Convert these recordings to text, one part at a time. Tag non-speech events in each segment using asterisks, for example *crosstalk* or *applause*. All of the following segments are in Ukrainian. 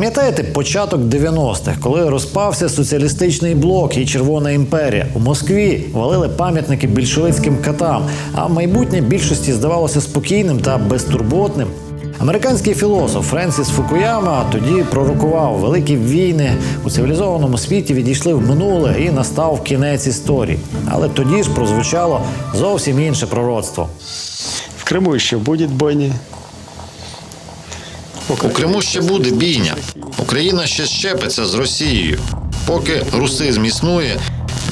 Пам'ятаєте початок 90-х, коли розпався соціалістичний блок і Червона імперія? У Москві валили пам'ятники більшовицьким катам, а майбутнє більшості здавалося спокійним та безтурботним. Американський філософ Френсіс Фукуяма тоді пророкував великі війни у цивілізованому світі відійшли в минуле і настав кінець історії. Але тоді ж прозвучало зовсім інше пророцтво. В Криму ще буде бойня. У Криму ще буде бійня. Україна ще щепиться з Росією. Поки русизм існує,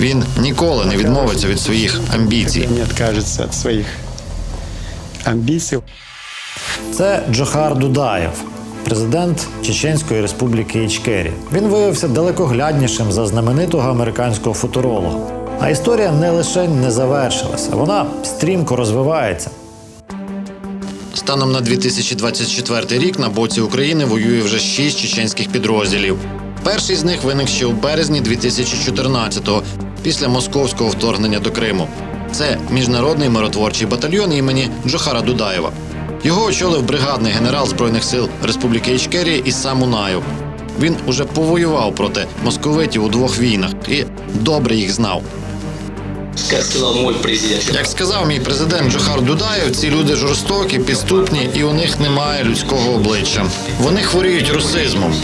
він ніколи не відмовиться від своїх амбіцій. Не відкажеться від своїх амбіцій. Це Джохар Дудаєв, президент Чеченської республіки Ічкері. Він виявився далекогляднішим за знаменитого американського футуролога. А історія не лише не завершилася, вона стрімко розвивається. Станом на 2024 рік на боці України воює вже шість чеченських підрозділів. Перший з них виник ще у березні 2014-го, після московського вторгнення до Криму. Це міжнародний миротворчий батальйон імені Джохара Дудаєва. Його очолив бригадний генерал збройних сил Республіки Ічкерія Ісам Унаєв. Він уже повоював проти московитів у двох війнах і добре їх знав. Как сказал мой президент. Як сказав мій президент Джохар Дудаєв, ці люди жорстокі, підступні, і у них немає людського обличчя. Вони хворіють русизмом.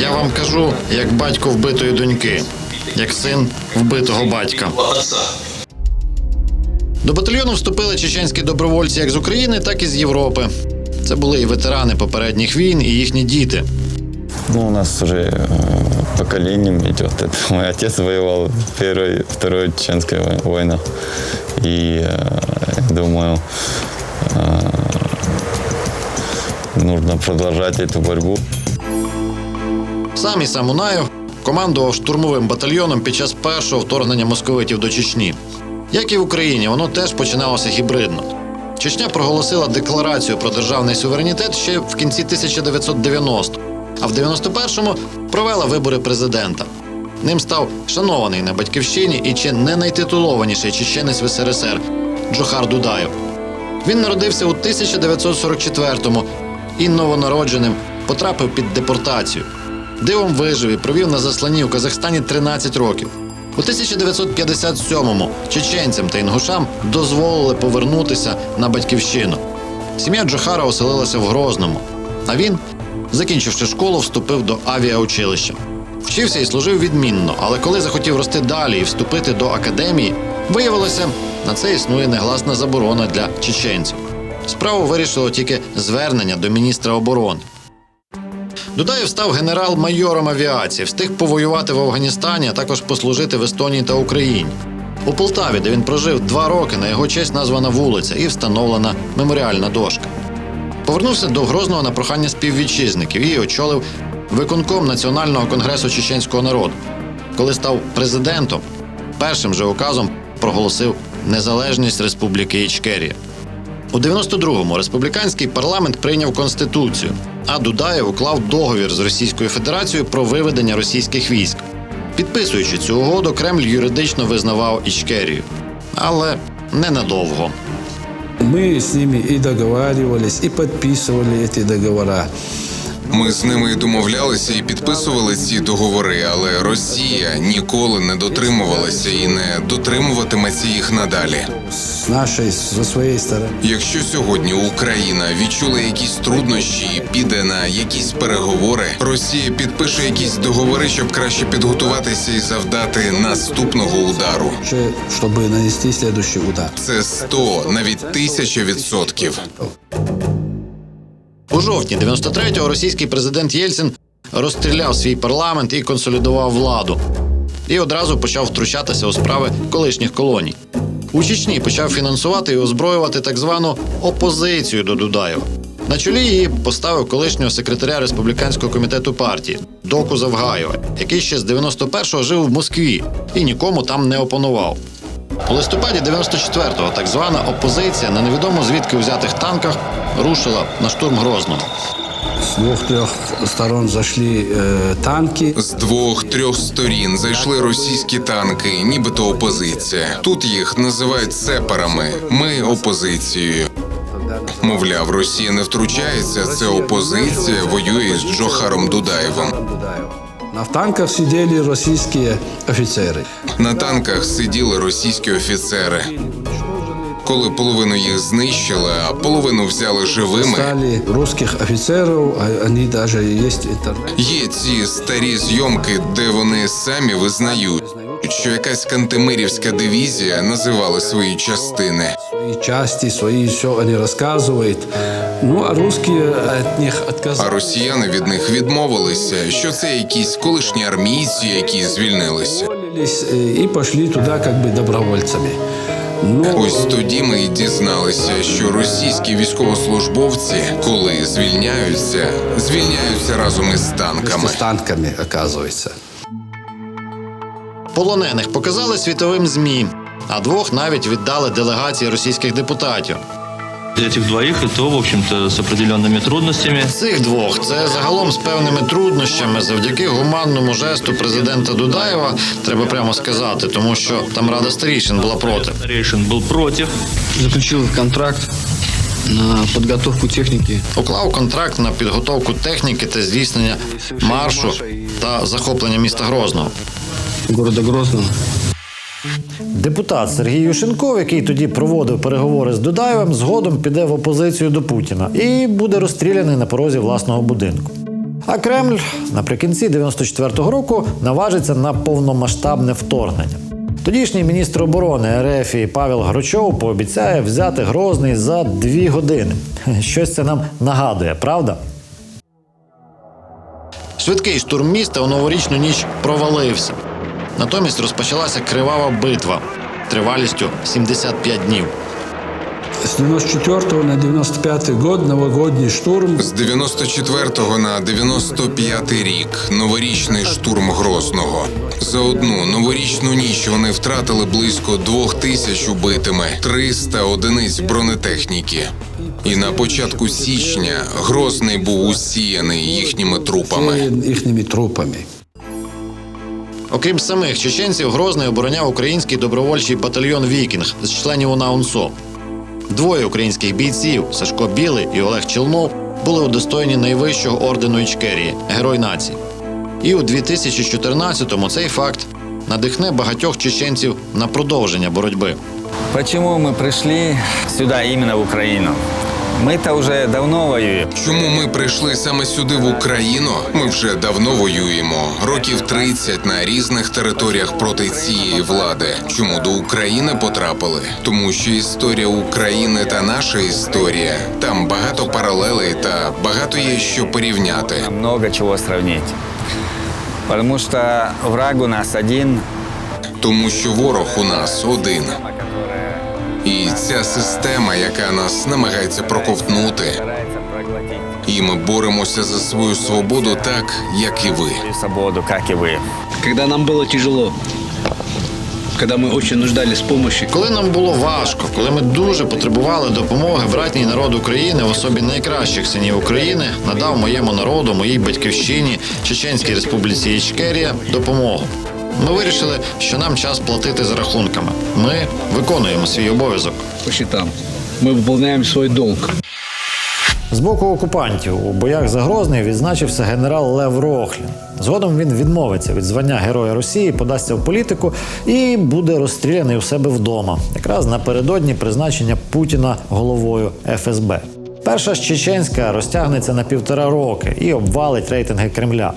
Я вам кажу, як батько вбитої доньки, як син вбитого батька. До батальйону вступили чеченські добровольці як з України, так і з Європи. Це були і ветерани попередніх війн, і їхні діти. Ну, у нас уже э, поколением идет *laughs* это. Мой отец воевал в первой, второй чеченской вой- война. И э, думаю, э, нужно продолжать эту борьбу. Сам Ісам Унаєв командував штурмовим батальйоном під час першого вторгнення московитів до Чечні. Як і в Україні, воно теж починалося гібридно. Чечня проголосила декларацію про державний суверенітет ще в кінці 1990 а в 91-му провела вибори президента. Ним став шанований на батьківщині і чи не найтитулованіший чеченець в СРСР Джохар Дудаєв. Він народився у 1944-му і новонародженим потрапив під депортацію. Дивом вижив і провів на засланні у Казахстані 13 років. У 1957-му чеченцям та інгушам дозволили повернутися на батьківщину. Сім'я Джохара оселилася в Грозному, а він, закінчивши школу, вступив до авіаучилища. Вчився і служив відмінно, але коли захотів рости далі і вступити до академії, виявилося, на це існує негласна заборона для чеченців. Справу вирішило тільки звернення до міністра оборони. Дудаєв став генерал-майором авіації, встиг повоювати в Афганістані, а також послужити в Естонії та Україні. У Полтаві, де він прожив два роки, на його честь названа вулиця і встановлена меморіальна дошка. Повернувся до Грозного на прохання співвітчизників і очолив виконком Національного конгресу чеченського народу. Коли став президентом, першим же указом проголосив незалежність Республіки Ічкерія. У 92-му республіканський парламент прийняв конституцію, а Дудаєв уклав договір з Російською Федерацією про виведення російських військ. Підписуючи цю угоду, Кремль юридично визнавав Ічкерію. Але ненадовго. Мы с ними и договаривались, и подписывали эти договора. Ми з ними домовлялися і підписували ці договори, але Росія ніколи не дотримувалася і не дотримуватиметься їх надалі. С нашей, со своей стороны. Якщо сьогодні Україна відчула якісь труднощі і піде на якісь переговори, Росія підпише якісь договори, щоб краще підготуватися і завдати наступного удару. Уже, Чтобы нанести следующий удар. Це 100, навіть тисяча відсотків. У жовтні 93-го російський президент Єльцин розстріляв свій парламент і консолідував владу. І одразу почав втручатися у справи колишніх колоній. У Чечні почав фінансувати і озброювати так звану опозицію до Дудаєва. На чолі її поставив колишнього секретаря республіканського комітету партії Доку Завгаєва, який ще з 91-го жив в Москві і нікому там не опонував. У листопаді 94-го так звана опозиція на невідомо звідки взятих танках рушила на штурм Грозного. С двух-трех сторон зашли э, танки. З двох-трьох сторін зайшли російські танки, нібито опозиція. Тут їх називають сепарами. Ми опозицією. Мовляв, Росія не втручається, це опозиція воює з Джохаром Дудаєвим. На танках сидели российские офицеры. На танках сиділи російські офіцери. Коли половину їх знищили, а половину взяли живими. Стали русских офицеров, а они даже есть интернет. Є ці старі зйомки, де вони самі визнають, що якась кантемирівська дивізія називали свої частини. Свои части, свои все они рассказывают. Ну, а русские от них А отказались. росіяни від них відмовилися, що це якісь колишні армійці, які звільнилися. э, И пошли туда как бы добровольцами. Ну, Ось тоді ми і дізналися, що російські військовослужбовці, коли звільняються, звільняються разом із танками. вместе с танками, оказывается. Полонених показали світовим ЗМІ, а двох навіть віддали делегації російських депутатів. Этих двоих, и то, в общем-то, с определенными трудностями. Цих двох це загалом з певними труднощами завдяки гуманному жесту президента Дудаєва, треба прямо сказати, тому що там рада старішин була проти. Старейшин был против. заключил контракт на подготовку техники Уклав контракт на підготовку техніки та здійснення маршу та захоплення міста Грозного. города Грозного. Депутат Сергій Юшенков, який тоді проводив переговори з Дудаєвим, згодом піде в опозицію до Путіна і буде розстріляний на порозі власного будинку. А Кремль наприкінці 94-го року наважиться на повномасштабне вторгнення. Тодішній міністр оборони РФ Павел Грочов пообіцяє взяти Грозний за дві години. *laughs* Щось це нам нагадує, правда? Швидкий штурм міста у новорічну ніч провалився. Натомість розпочалася кривава битва тривалістю 75 днів. С 94 на 95 год новогодний штурм. З 94 на 95 рік новорічний штурм Грозного. За одну новорічну ніч вони втратили близько двох тисяч убитими, 300 одиниць бронетехніки. І на початку січня Грозний був усіяний їхніми трупами. Ихними трупами. Окрім самих чеченців, Грозний обороняв український добровольчий батальйон Вікінг з членів УНА УНСО. Двоє українських бійців Сашко Білий і Олег Челнов були удостоєні найвищого ордену Ічкерії Герой нації. І у 2014-му цей факт надихне багатьох чеченців на продовження боротьби. Почему мы пришли сюда, именно в Украину? Мы-то уже давно воюем. Чому ми прийшли саме сюди в Україну? Ми вже давно воюємо. Років 30 на різних територіях проти цієї влади. Чому до України потрапили? Тому що історія України та наша історія там багато паралелей та багато є що порівняти. Много чего сравнить. Потому что враг у нас один, Тому що ворог у нас один. І ця система, яка нас намагається проковтнути, старается проглотить і ми боремося за свою свободу так, як і ви. свою свободу, как и вы. Когда нам было тяжело, когда мы очень нуждались в помощи, Коли нам було важко, коли ми дуже потребували допомоги, братній народ України в особі найкращих синів України надав моєму народу, моїй батьківщині, Чеченській Республіці Ічкерія допомогу. Ми вирішили, що нам час платити за рахунками. Ми виконуємо свій обов'язок. по счетам, мы выполняем свой долг. З боку окупантів у боях за Грозний відзначився генерал Лев Рохлін. Згодом він відмовиться від звання Героя Росії, подасться в політику і буде розстріляний у себе вдома, якраз напередодні призначення Путіна головою ФСБ. Перша ж чеченська розтягнеться на півтора роки і обвалить рейтинги Кремля.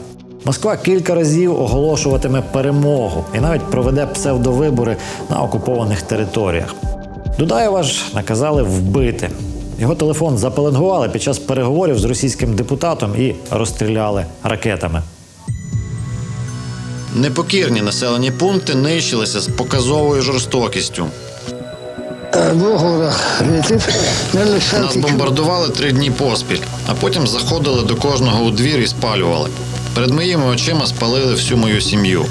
Москва кілька разів оголошуватиме перемогу і навіть проведе псевдовибори на окупованих територіях. Дудаєва ж наказали вбити. Його телефон запеленгували під час переговорів з російським депутатом і розстріляли ракетами. Непокірні населені пункти нищилися з показовою жорстокістю. Нас бомбардували три дні поспіль, а потім заходили до кожного у двір і спалювали. Перед моїми очима спалили всю мою сім'ю.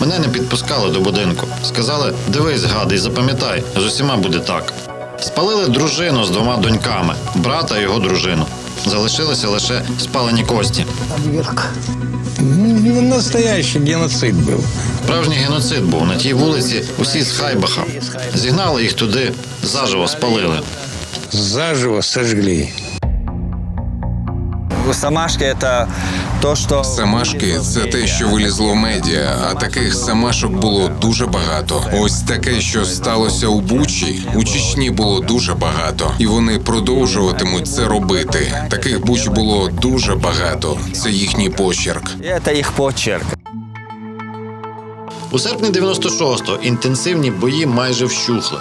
Мене не підпускали до будинку. Сказали: дивись, гадий, запам'ятай, з усіма буде так. Спалили дружину з двома доньками, брата і його дружину. Залишилися лише спалені кості. Настоящий геноцид был. Справжній геноцид був на тій вулиці. Усі з Хайбаха. Зігнали їх туди, заживо спалили. заживо сожгли. Самашки – это то, что... Самашки це те, що вилізло в медіа, а таких самашок було дуже багато. Ось таке, що сталося у Бучі, у Чечні було дуже багато, і вони продовжуватимуть це робити. Таких буч було дуже багато. Це їхній почерк. Это их почерк. У серпні 96-го інтенсивні бої майже вщухли.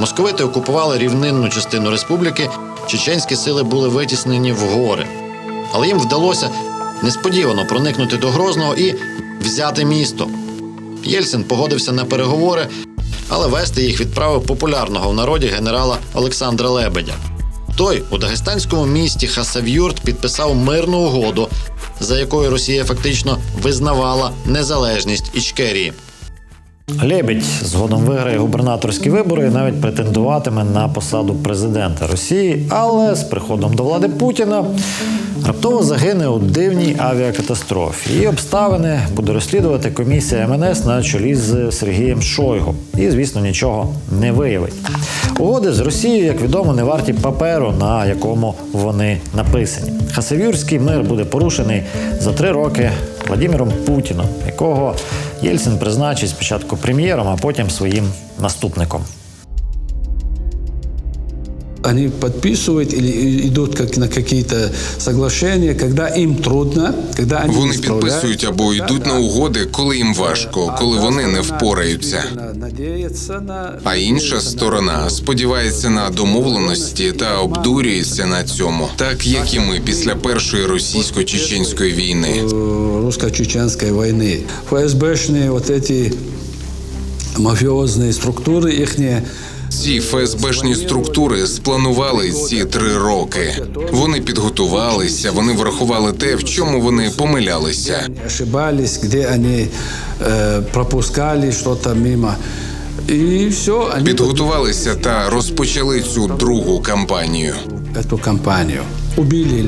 Московити окупували рівнинну частину республіки, чеченські сили були витіснені в гори. Але їм вдалося несподівано проникнути до Грозного і взяти місто. Єльцин погодився на переговори, але вести їх відправив популярного в народі генерала Олександра Лебедя. Той у дагестанському місті Хасавюрт підписав мирну угоду, за якою Росія фактично визнавала незалежність Ічкерії. Лебідь згодом виграє губернаторські вибори і навіть претендуватиме на посаду президента Росії, але з приходом до влади Путіна раптово загине у дивній авіакатастрофі. Її обставини буде розслідувати комісія МНС на чолі з Сергієм Шойгу. І, звісно, нічого не виявить. Угоди з Росією, як відомо, не варті паперу, на якому вони написані. Хасавюрський мир буде порушений за три роки Владимиром Путіном, якого Єльцин призначить спочатку прем'єром, а потім своїм наступником Они подписывают или идут как на какие-то соглашения, когда им трудно, когда они Вони не справляются. підписують або йдуть на угоди, коли їм важко, коли вони не впораються. Надеяться на... А інша сторона сподівається на домовленості та обдурюється на цьому, так як і ми після першої російсько-чеченської війни. э, русско-чеченской войны. ФСБшные вот эти мафиозные структуры, их Ці ФСБшні структури спланували ці три роки. Вони підготувалися, вони врахували те, в чому вони помилялися. ошибались, где они э, пропускали что-то мимо. И все, Підготувалися та розпочали цю другу кампанію. эту кампанию. Убили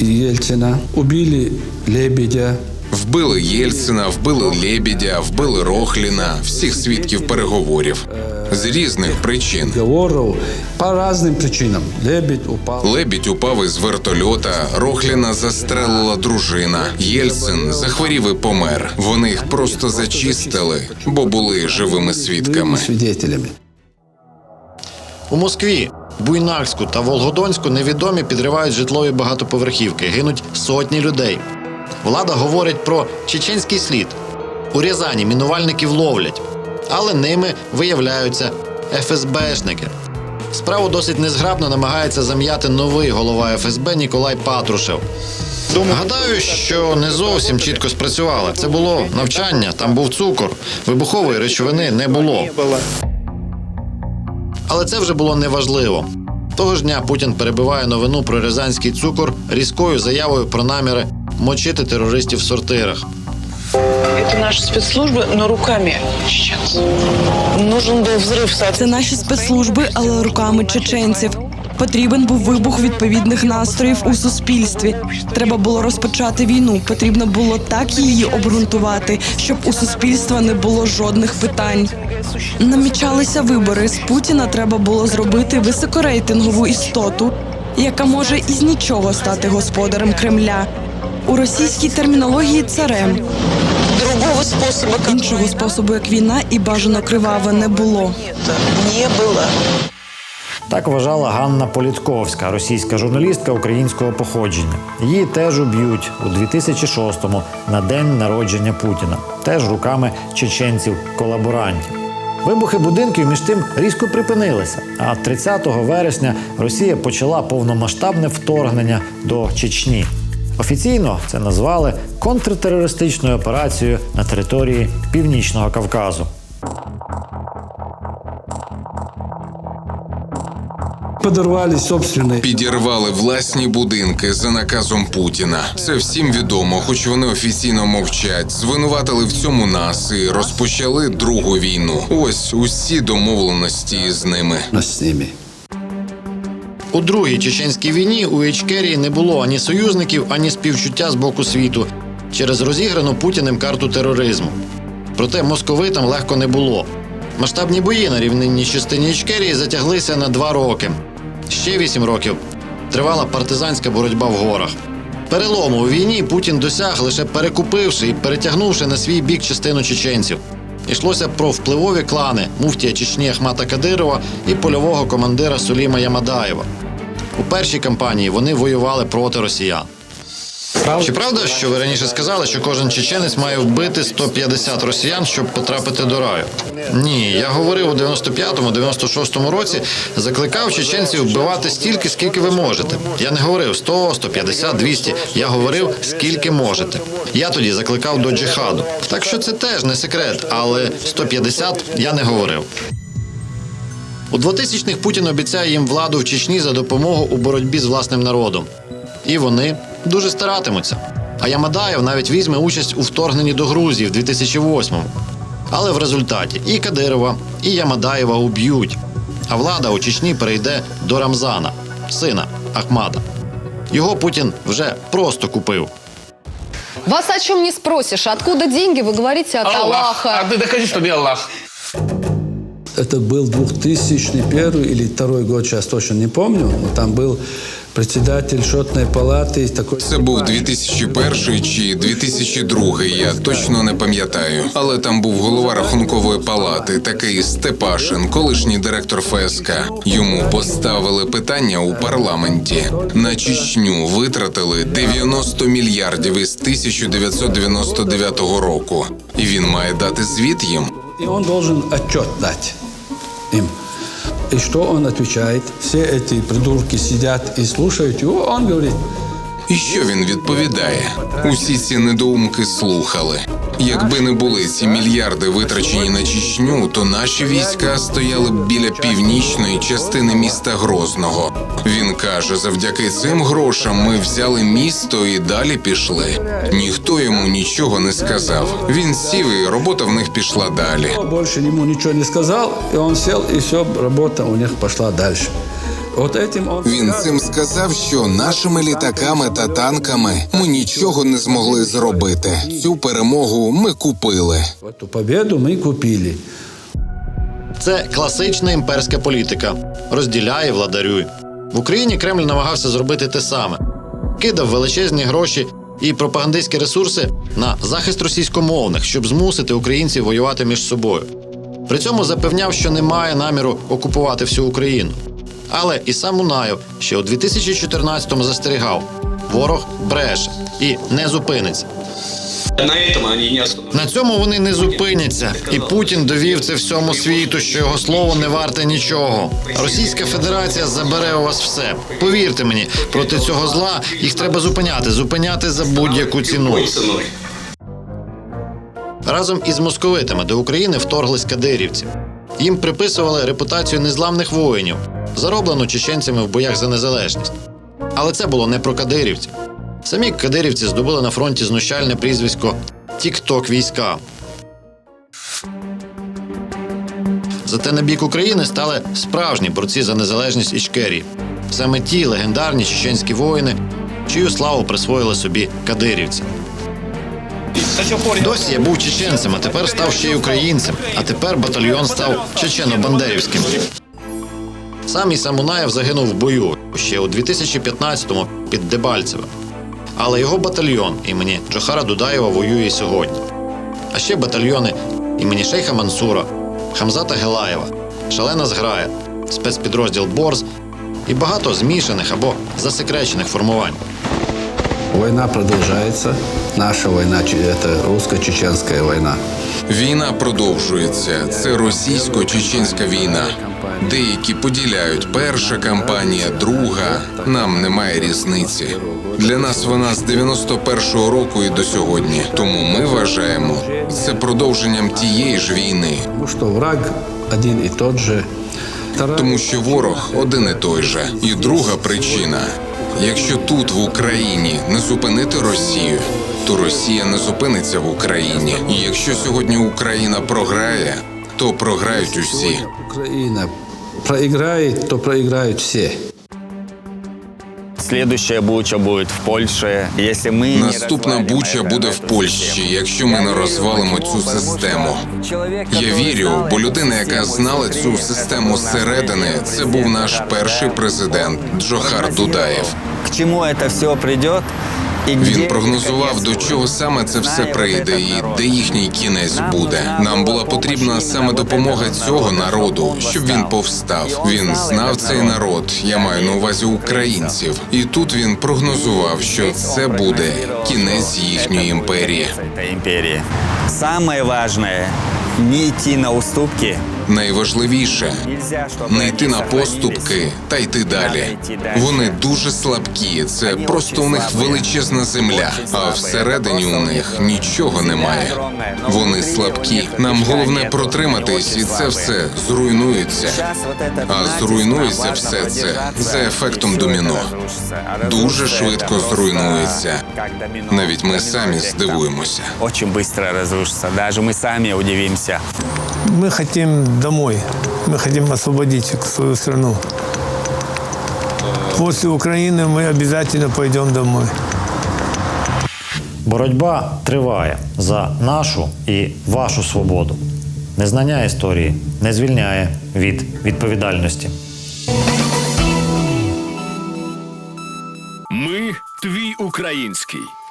Ельцина, убили Лебедя, Вбили Єльцина, вбили Лебідя, вбили Рохліна, всіх свідків переговорів з різних причин. по разным причинам. Лебедь упал. Лебідь упав із вертольота, Рохліна застрелила дружина. Єльцин захворів і помер. Вони їх просто зачистили, бо були живими свідками. свидетелями. У Москві, Буйнакську та Волгодонську невідомі підривають житлові багатоповерхівки, гинуть сотні людей. Влада говорить про чеченський слід. У Рязані мінувальників ловлять, але ними виявляються ФСБшники. Справу досить незграбно намагається зам'яти новий голова ФСБ Ніколай Патрушев. Гадаю, що не зовсім чітко спрацювали. Це було навчання, там був цукор, вибухової речовини не було. Але це вже було неважливо. Того ж дня Путін перебиває новину про рязанський цукор різкою заявою про наміри мочити терористів в сортирах. Это наши спецслужбы, но руками чеченцев. Нужен был взрыв Це наші спецслужби, але руками чеченців. Потрібен був вибух відповідних настроїв у суспільстві. Треба було розпочати війну. Потрібно було так її обґрунтувати, щоб у суспільства не було жодних питань. Намічалися вибори. З Путіна треба було зробити високорейтингову істоту, яка може із нічого стати господарем Кремля. У російській термінології царем. Другого способа, Іншого способу, як війна, і бажано кривава не було. не было. Так вважала Ганна Політковська, російська журналістка українського походження. Її теж уб'ють у 2006-му на день народження Путіна, теж руками чеченців-колаборантів. Вибухи будинків між тим різко припинилися. А 30 вересня Росія почала повномасштабне вторгнення до Чечні. Офіційно це назвали контртерористичною операцією на території Північного Кавказу. Подорвали собственные Підірвали власні будинки за наказом Путіна. Це всім відомо, хоч вони офіційно мовчать. Звинуватили в цьому нас і розпочали другу війну. Ось усі домовленості з ними. с ними. У другій чеченській війні у Ічкерії не було ані союзників, ані співчуття з боку світу через розіграну Путіним карту тероризму. Проте московитам легко не було. Масштабні бої на рівнинній частині Ічкерії затяглися на два роки. Ще вісім років тривала партизанська боротьба в горах. Перелому у війні Путін досяг лише перекупивши і перетягнувши на свій бік частину чеченців. Йшлося про впливові клани муфтія Чечні Ахмата Кадирова і польового командира Суліма Ямадаєва. У першій кампанії вони воювали проти росіян. Чи правда, що ви раніше сказали, що кожен чеченець має вбити 150 росіян, щоб потрапити до раю? Ні, я говорив у 95-му, 96-му році, закликав чеченців вбивати стільки, скільки ви можете. Я не говорив 100, 150, 200, Я говорив скільки можете. Я тоді закликав до джихаду. Так що це теж не секрет, але 150 я не говорив. У 2000-х Путін обіцяє їм владу в Чечні за допомогу у боротьбі з власним народом. І вони дуже старатимуться. А Ямадаєв навіть візьме участь у вторгненні до Грузії в 2008-му. Але в результаті і Кадирова, і Ямадаєва уб'ють. А влада у Чечні перейде до Рамзана, сина Ахмада. Його Путін вже просто купив. Вас о чем не спросишь. Откуда деньги? Вы говорите от Аллаха. А ты докажи, что ты Аллах. Это был 2001 или второй год, сейчас точно не помню. Но там был председатель палаты. Такой... Це був 2001 чи 2002, я точно не пам'ятаю. Але там був голова рахункової палати, такий Степашин, колишній директор ФСК. Йому поставили питання у парламенті. На Чечню витратили 90 мільярдів із 1999 року. І він має дати звіт їм. И он должен отчет дать им. И что он отвечает? Все эти придурки сидят и слушают его. Он говорит, І що він відповідає? Усі ці недоумки слухали. Якби не були ці мільярди витрачені на Чечню, то наші війська стояли б біля північної частини міста Грозного. Він каже: завдяки цим грошам ми взяли місто і далі пішли. Ніхто йому нічого не сказав. Він сів, і робота в них пішла далі. больше ему ничего не сказал, и он сел, и все, работа у них пошла дальше. Вот этим он... Він цим сказав, що нашими літаками та танками ми нічого не змогли зробити. Цю перемогу ми купили. Эту победу мы купили. Це класична імперська політика. Розділяй, владарюй. В Україні Кремль намагався зробити те саме: кидав величезні гроші і пропагандистські ресурси на захист російськомовних, щоб змусити українців воювати між собою. При цьому запевняв, що не має наміру окупувати всю Україну. Але і сам Унаєв ще у 2014-му застерігав: ворог бреше і не зупиниться. На цьому вони не зупиняться, і Путін довів це всьому світу, що його слово не варте нічого. Російська Федерація забере у вас все. Повірте мені, проти цього зла їх треба зупиняти, зупиняти за будь-яку ціну. Разом із московитами до України вторглись кадирівці. Їм приписували репутацію незламних воїнів, зароблену чеченцями в боях за незалежність. Але це було не про кадирівців. Самі кадирівці здобули на фронті знущальне прізвисько Тік-Ток війська. Зате на бік України стали справжні борці за незалежність Ічкерії. Саме ті легендарні чеченські воїни, чию славу присвоїли собі кадирівці. Досі я був чеченцем, а тепер став ще й українцем. А тепер батальйон став чечено-бандерівським. Сам Ісамунаєв загинув в бою ще у 2015-му під Дебальцевим. Але його батальйон імені Джохара Дудаєва воює сьогодні. А ще батальйони імені Шейха Мансура, Хамзата Гелаєва, Шалена Зграя, спецпідрозділ Борз і багато змішаних або засекречених формувань. Война продолжается. Наша война, че- это русско-чеченская война. Війна продовжується. Це російсько-чеченська війна. Деякі поділяють перша кампанія, друга. Нам немає різниці. Для нас вона з 91-го року і до сьогодні. Тому ми вважаємо це продовженням тієї ж війни. Что враг один и тот же. Тому що ворог один і той же. І друга причина: якщо тут в Україні не зупинити Росію, то Росія не зупиниться в Україні. І якщо сьогодні Україна програє, то програють усі. Украина проиграет, то проиграют все. Следующая буча будет в Польше. Если мы не Наступна развалим буча это- буде в эту Польщі, систему. якщо ми не Я вірю, розвалимо почему? цю Потому систему. що чоловік, Я який вірю, знав бо цю людина, яка систему знала цю ізнутрі, систему був наш зсередини, перший це був наш президент перший Джохар президент Джохар Прогнозував, Дудаєв. К чему это все придет? і де Він їх прогнозував, кінець до буде. чого саме це все Знає прийде вот і этот народ. де їхній кінець Нам буде. нужна Нам була була потрібна помощь саме іменно допомога вот этого цього народу, народу, щоб щоб він він повстав. повстав. І він Він знав знав этот цей народ. народ. Я маю на увазі українців. І тут він прогнозував, що це буде кінець їхньої імперії. Этой империи. Самое важное – не идти на уступки. Найважливіше Нельзя, чтобы не они йти на сохранились. поступки та йти далі. Вони дуже слабкі. Це просто у них величезна земля, а всередині у них нічого немає. Вони слабкі. Нам головне протриматись, і це все зруйнується. Сейчас вот этот А натиск зруйнується нам все важно це продержаться, за ефектом і все доміно. це розрушиться. А Дуже розрушиться швидко це просто зруйнується. як доміно. Навіть ми Доміно самі ефект. здивуємося. Очень быстро разрушится. Даже мы сами удивимся. Мы хотим домой. Мы хотим освободить свою страну. После Украины мы обязательно пойдем домой. Боротьба триває за нашу і вашу свободу. Незнання історії не звільняє від відповідальності. Ми твій український.